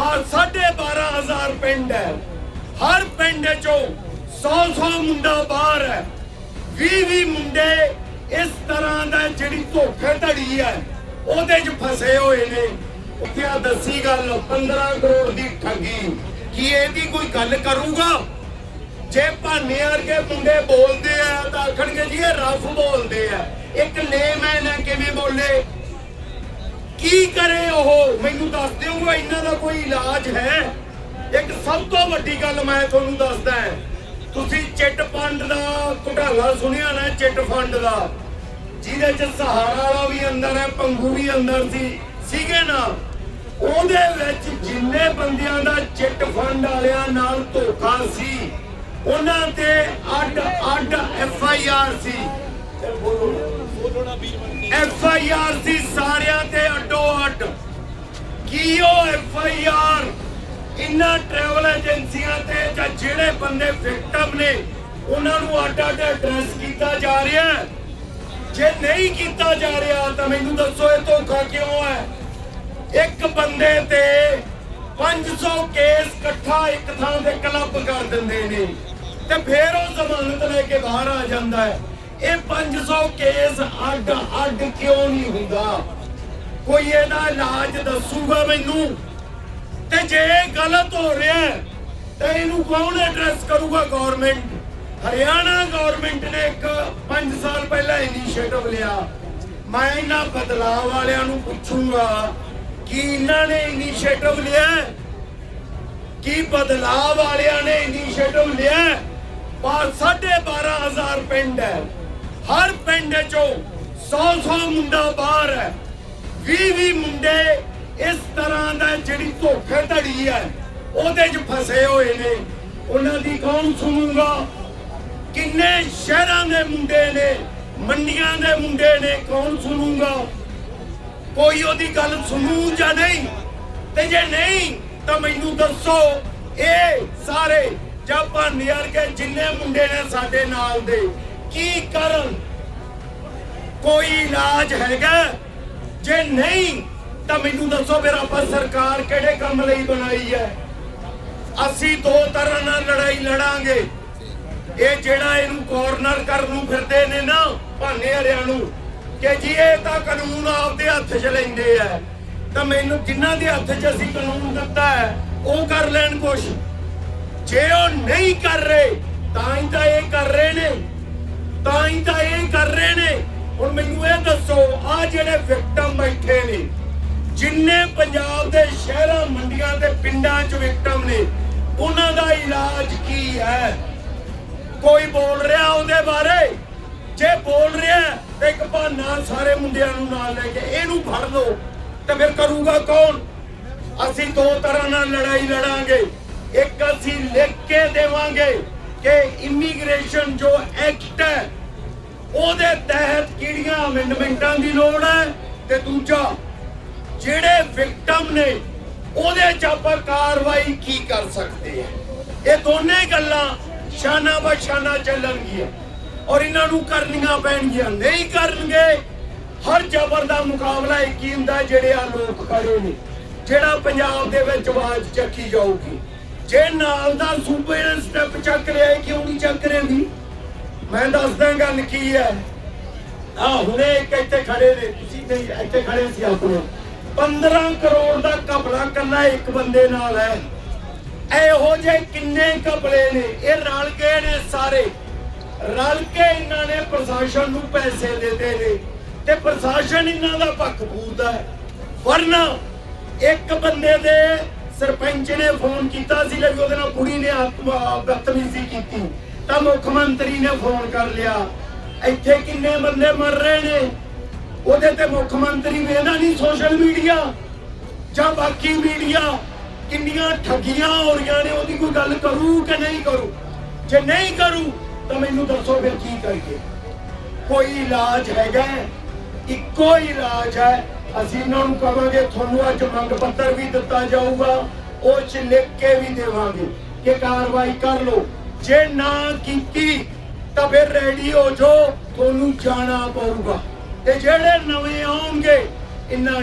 ਬਾਹਰ 12500 ਪਿੰਡ ਹੈ। ਹਰ ਪਿੰਡ ਚੋਂ 100-100 ਮੁੰਡਾ ਬਾਹਰ ਹੈ। 20-20 ਮੁੰਡੇ ਇਸ ਤਰ੍ਹਾਂ ਦਾ ਜਿਹੜੀ ਧੋਖੇਧੜੀ ਹੈ, ਉਹਦੇ 'ਚ ਫਸੇ ਹੋਏ ਨੇ। ਉੱਥੇ ਆ ਦੱਸੀ ਗੱਲ 15 ਕਰੋੜ ਦੀ ਠੱਗੀ। ਕੀ ਇਹਦੀ ਕੋਈ ਗੱਲ ਕਰੂਗਾ? ਜੇ ਭਾਨੇ ਵਰਗੇ ਮੁੰਡੇ ਬੋਲਦੇ ਆ, ਤਾਂ ਆਖਣਗੇ ਜੀ ਇਹ ਰਫ ਬੋਲਦੇ ਆ। ਇੱਕ ਲੇਮੈਨ ਹੈ, ਕਿਵੇਂ ਬੋਲੇ? ਕੀ ਕਰੇ ਉਹ? ਮੈਨੂੰ ਦੱਸ ਦਿਓਗਾ ਇਹਨਾਂ ਦਾ ਕੋਈ ਇਲਾਜ ਹੈ? ਇੱਕ ਸਭ ਤੋਂ ਵੱਡੀ ਗੱਲ ਮੈਂ ਤੁਹਾਨੂੰ ਦੱਸਦਾ ਹਾਂ। ਤੁਸੀਂ ਚਿੱਟ ਫੰਡ ਦਾ ਘੁਟਾਲਾ ਸੁਣਿਆ ਨਾ ਚਿੱਟ ਫੰਡ ਦਾ? ਜਿਹਦੇ ਚ ਸਹਾਰਾ ਵਾਲਾ ਵੀ ਅੰਦਰ ਹੈ ਪੰਗੂ ਵੀ ਅੰਦਰ ਸੀ ਸੀਗੇ ਨਾ? ਉਹਦੇ ਵਿੱਚ ਜਿੰਨੇ ਬੰਦਿਆਂ ਦਾ ਚਿੱਟ ਫੰਡ ਵਾਲਿਆਂ ਨਾਲ ਧੋਖਾ ਸੀ ਉਹਨਾਂ ਤੇ ਅੱਡ ਅੱਡ F I R C. F I R ਸੀ ਅੱਡ ਕੀ ਉਹ ਐਫ ਆਈ ਆਰ। ਇਨ੍ਹਾਂ ਟਰੈਵਲ ਏਜੰਸੀਆਂ ਤੇ ਜਾਂ ਜਿਹੜੇ ਬੰਦੇ ਵਿਕਟਮ ਨੇ, ਉਹਨਾਂ ਨੂੰ ਅੱਡ ਅੱਡ ਐਡਰੈਸ ਕੀਤਾ ਜਾ ਰਿਹਾ ਹੈ। ਜੇ ਨਹੀਂ ਕੀਤਾ ਜਾ ਰਿਹਾ, ਤਾਂ ਮੈਨੂੰ ਦੱਸੋ ਇਹ ਧੋਖਾ ਕਿਉਂ ਹੈ? ਇੱਕ ਬੰਦੇ ਤੇ 500 ਕੇਸ ਇਕੱਠਾ ਇੱਕ ਥਾਂ ਤੇ ਕਲੱਬ ਕਰ ਦਿੰਦੇ ਨੇ ਤੇ ਫੇਰ ਉਹ ਜ਼ਮਾਨਤ ਲੈ ਕੇ ਬਾਹਰ ਆ ਜਾਂਦਾ ਹੈ। ਇਹ 500 ਕੇਸ ਅੱਡ ਅੱਡ ਕਿਉਂ ਨਹੀਂ ਹੁੰਦਾ? ਕੋਈ ਇਹਦਾ ਇਲਾਜ ਦੱਸੂਗਾ ਮੈਨੂੰ? ਤੇ ਜੇ ਇਹ ਗਲਤ ਹੋ ਰਿਹਾ ਤਾਂ ਇਹਨੂੰ ਕੌਣ ਐਡਰੈਸ ਕਰੂਗਾ ਗਵਰਨਮੈਂਟ ਹਰਿਆਣਾ ਗਵਰਨਮੈਂਟ ਨੇ ਇੱਕ 5 ਸਾਲ ਪਹਿਲਾਂ ਇਨੀਸ਼ੀਏਟਿਵ ਲਿਆ। ਮੈਂ ਇਹਨਾਂ ਬਦਲਾਅ ਵਾਲਿਆਂ ਨੂੰ ਪੁੱਛੂੰਗਾ, ਕਿ ਇਹਨਾਂ ਨੇ ਇਨੀਸ਼ੀਏਟਿਵ ਲਿਆ ਹੈ? ਕੀ ਬਦਲਾਅ ਵਾਲਿਆਂ ਨੇ ਇਨੀਸ਼ੀਏਟਿਵ ਲਿਆ ਹੈ? 12500 ਪਿੰਡ ਹੈ। ਹਰ ਪਿੰਡ ਚੋਂ 100-100 ਮੁੰਡਾ ਬਾਹਰ ਹੈ। 20-20 ਮੁੰਡੇ ਇਸ ਤਰ੍ਹਾਂ ਦਾ ਜਿਹੜੀ ਧੋਖੇਧੜੀ ਹੈ, ਉਹਦੇ 'ਚ ਫਸੇ ਹੋਏ ਨੇ। ਉਹਨਾਂ ਦੀ ਕੌਣ ਸੁਣੂਗਾ? ਕਿੰਨੇ ਸ਼ਹਿਰਾਂ ਦੇ ਮੁੰਡੇ ਨੇ, ਮੰਡੀਆਂ ਦੇ ਮੁੰਡੇ ਨੇ, ਕੌਣ ਸੁਣੂਗਾ? ਕੋਈ ਉਹਦੀ ਗੱਲ ਸੁਣੂ ਜਾਂ ਨਹੀਂ? ਤੇ ਜੇ ਨਹੀਂ, ਤਾਂ ਮੈਨੂੰ ਦੱਸੋ, ਇਹ ਸਾਰੇ ਜਾਂ ਭਾਨੇ ਕੇ ਜਿੰਨੇ ਮੁੰਡੇ ਨੇ ਸਾਡੇ ਨਾਲ ਦੇ, ਕੀ ਕਰਨ? ਕੋਈ ਇਲਾਜ ਹੈਗਾ? ਜੇ ਨਹੀਂ, ਤਾਂ ਮੈਨੂੰ ਦੱਸੋ ਫਿਰ ਆਪਾਂ ਸਰਕਾਰ ਕਿਹੜੇ ਕੰਮ ਲਈ ਬਣਾਈ ਹੈ? ਅਸੀਂ ਦੋ ਤਰ੍ਹਾਂ ਨਾਲ ਲੜਾਈ ਲੜਾਂਗੇ। ਇਹ ਜਿਹੜਾ ਇਹਨੂੰ ਕਾਰਨਰ ਕਰਨ ਨੂੰ ਫਿਰਦੇ ਨੇ ਨਾ, ਭਾਨੇ ਹਰਿਆਂ ਨੂੰ, ਕਿ ਜੀ ਇਹ ਤਾਂ ਕਾਨੂੰਨ ਆਪਦੇ ਹੱਥ 'ਚ ਲੈਂਦੇ ਆ। ਤਾਂ ਮੈਨੂੰ ਜਿਨ੍ਹਾਂ ਦੇ ਹੱਥ 'ਚ ਅਸੀਂ ਕਾਨੂੰਨ ਦਿੱਤਾ ਹੈ, ਉਹ ਕਰ ਲੈਣ ਕੁਛ। ਜੇ ਉਹ ਨਹੀਂ ਕਰ ਰਹੇ, ਤਾਂ ਹੀ ਤਾਂ ਇਹ ਕਰ ਰਹੇ ਨੇ। ਤਾਂ ਹੀ ਤਾਂ ਇਹ ਕਰ ਰਹੇ ਨੇ। ਹੁਣ ਮੈਨੂੰ ਇਹ ਦੱਸੋ, ਆ ਜਿਹੜੇ ਵਿਕਟਮ ਬੈਠੇ ਨੇ, ਜਿੰਨੇ ਪੰਜਾਬ ਦੇ ਸ਼ਹਿਰਾਂ, ਮੰਡੀਆਂ ਤੇ ਪਿੰਡਾਂ 'ਚ ਵਿਕਟਮ ਨੇ, ਉਹਨਾਂ ਦਾ ਇਲਾਜ ਕੀ ਹੈ? ਕੋਈ ਬੋਲ ਰਿਹਾ ਉਹਦੇ ਬਾਰੇ? ਜੇ ਬੋਲ ਰਿਹਾ, ਤੇ ਇੱਕ ਬਹਾਨਾ ਸਾਰੇ ਮੁੰਡਿਆਂ ਨੂੰ ਨਾਲ ਲੈ ਕੇ ਇਹਨੂੰ ਫੜ ਲਓ, ਤੇ ਫਿਰ ਕਰੂਗਾ ਕੌਣ? ਅਸੀਂ ਦੋ ਤਰ੍ਹਾਂ ਨਾਲ ਲੜਾਈ ਲੜਾਂਗੇ। ਇੱਕ ਅਸੀਂ ਲਿਖ ਕੇ ਦੇਵਾਂਗੇ ਕਿ ਇਮੀਗ੍ਰੇਸ਼ਨ ਜੋ ਐਕਟ ਹੈ ਉਹਦੇ ਤਹਿਤ ਕਿਹੜੀਆਂ ਅਮੈਂਡਮੈਂਟਾਂ ਦੀ ਲੋੜ ਹੈ? ਤੇ ਦੂਜਾ, ਜਿਹੜੇ ਵਿਕਟਮ ਨੇ, ਉਹਦੇ 'ਚ ਆਪਾਂ ਕਾਰਵਾਈ ਕੀ ਕਰ ਸਕਦੇ ਆ? ਇਹ ਦੋਨੇ ਗੱਲਾਂ ਸ਼ਾਨਾ ਬਸ਼ਾਨਾ ਚੱਲਣਗੀਆਂ। ਔਰ ਇਹਨਾਂ ਨੂੰ ਕਰਨੀਆਂ ਪੈਣਗੀਆਂ। ਨਹੀਂ ਕਰਨਗੇ, ਹਰ ਜ਼ਬਰ ਦਾ ਮੁਕਾਬਲਾ ਇੱਕ ਹੀ ਹੁੰਦਾ, ਜਿਹੜੇ ਆ ਲੋਕ ਖੜੇ ਨੇ, ਜਿਹੜਾ ਪੰਜਾਬ ਦੇ ਵਿੱਚ ਆਵਾਜ਼ ਚੱਕੀ ਜਾਊਗੀ। ਜੇ ਨਾਲ ਦਾ ਸੂਬੇ ਨੇ ਸਟੈਪ ਚੱਕ ਰਿਹਾ ਕਿਉਂ ਨਹੀਂ ਚੱਕ ਰਿਹਾ ਵੀ ਮੈਂ ਦੱਸਦਾ ਗੱਲ ਕੀ ਹੈ। ਆ ਹੁਣੇ ਇੱਕ ਇੱਥੇ ਖੜੇ ਨੇ, ਤੁਸੀਂ ਨਹੀਂ, ਇੱਥੇ ਖੜੇ ਸੀ ਆਪਣੇ। 15 ਕਰੋੜ ਦਾ ਕਪੜਾ ਕੱਲਾ ਇੱਕ ਬੰਦੇ ਨਾਲ ਹੈ। ਇਹੋ ਜਿਹੇ ਕਿੰਨੇ ਕਪੜੇ ਨੇ, ਇਹ ਰਲ ਗਏ ਨੇ ਸਾਰੇ। ਰਲ ਕੇ ਇਹਨਾਂ ਨੇ ਪ੍ਰਸ਼ਾਸਨ ਨੂੰ ਪੈਸੇ ਦਿੱਤੇ ਨੇ ਤੇ ਪ੍ਰਸ਼ਾਸਨ ਇਹਨਾਂ ਦਾ ਪੱਖ ਪੂਰਦਾ ਹੈ। ਵਰਨਾ ਇੱਕ ਬੰਦੇ ਦੇ ਸਰਪੰਚ ਨੇ ਫੋਨ ਕੀਤਾ ਸੀ ਕਿ ਉਹਦੇ ਨਾਲ ਕੁੜੀ ਨੇ ਆਤਮ- ਬਦਤਮੀਜ਼ੀ ਕੀਤੀ। ਤਾਂ ਮੁੱਖ ਮੰਤਰੀ ਨੇ ਫੋਨ ਕਰ ਲਿਆ। ਇੱਥੇ ਕਿੰਨੇ ਬੰਦੇ ਮਰ ਰਹੇ ਨੇ? ਉਹਦੇ ਤੇ ਮੁੱਖ ਮੰਤਰੀ ਵੇਖਦਾ ਨਹੀਂ ਸੋਸ਼ਲ ਮੀਡੀਆ ਜਾਂ ਬਾਕੀ ਮੀਡੀਆ ਕਿੰਨੀਆਂ ਠੱਗੀਆਂ ਹੋ ਰਹੀਆਂ ਨੇ, ਉਹਦੀ ਕੋਈ ਗੱਲ ਕਰੂ ਕਿ ਨਹੀਂ ਕਰੂ? ਜੇ ਨਹੀਂ ਕਰੂ, ਤਾਂ ਮੈਨੂੰ ਦੱਸੋ ਫਿਰ ਕੀ ਕਰੀਏ? ਕੋਈ ਇਲਾਜ ਹੈਗਾ ਇੱਕੋ ਹੀ ਇਲਾਜ ਹੈ। ਅਸੀਂ ਇਹਨਾਂ ਨੂੰ ਕਹਾਂਗੇ ਤੁਹਾਨੂੰ ਅੱਜ ਮੰਗ ਪੱਤਰ ਵੀ ਦਿੱਤਾ ਜਾਊਗਾ, ਉਹ ਚ ਲਿਖ ਕੇ ਵੀ ਦੇਵਾਂਗੇ। ਕਿ ਕਾਰਵਾਈ ਕਰ ਲਓ। ਜੇ ਨਾ ਕੀਤੀ, ਤਾਂ ਫਿਰ ਰੈਡੀ ਹੋ ਜਾਓ, ਤੁਹਾਨੂੰ ਜਾਣਾ ਪਊਗਾ। ਤੇ ਜਿਹੜੇ ਨਵੇਂ ਆਉਣਗੇ ਇਹਨਾਂ